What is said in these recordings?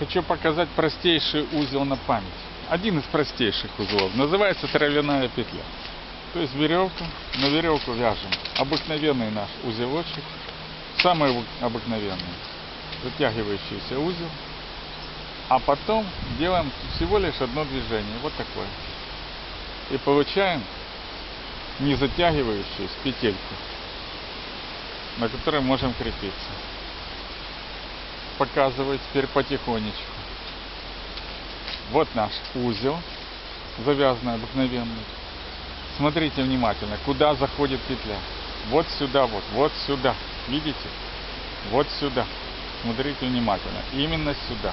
Хочу показать простейший узел на память. Один из простейших узлов. Называется травяная петля. То есть веревку, на веревку вяжем. Обыкновенный наш узелочек. Самый обык- обыкновенный. Затягивающийся узел. А потом делаем всего лишь одно движение. Вот такое. И получаем не затягивающуюся петельку, на которой можем крепиться. Показываю теперь потихонечку. Вот наш узел, завязанный обыкновенный. Смотрите внимательно, куда заходит петля. Вот сюда, вот, вот сюда. Видите? Вот сюда. Смотрите внимательно. Именно сюда.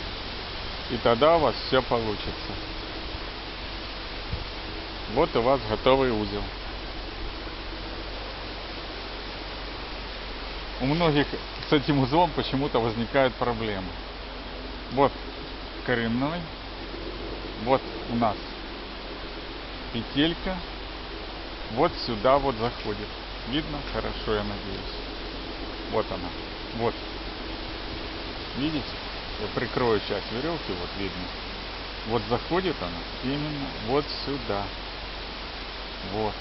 И тогда у вас все получится. Вот у вас готовый узел. У многих с этим узлом почему-то возникают проблемы. Вот коренной, вот у нас петелька, вот сюда вот заходит. Видно? Хорошо, я надеюсь. Вот она. Вот. Видите? Я прикрою часть веревки, вот видно. Вот заходит она именно вот сюда. Вот.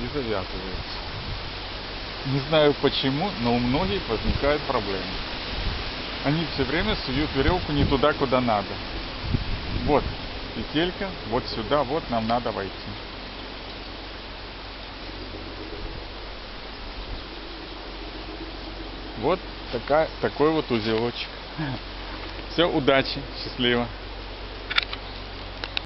И завязывается. Не знаю почему, но у многих возникают проблемы. Они все время суют веревку не туда, куда надо. Вот петелька, вот сюда, вот нам надо войти. Вот такая, такой вот узелочек. Все, удачи, счастливо.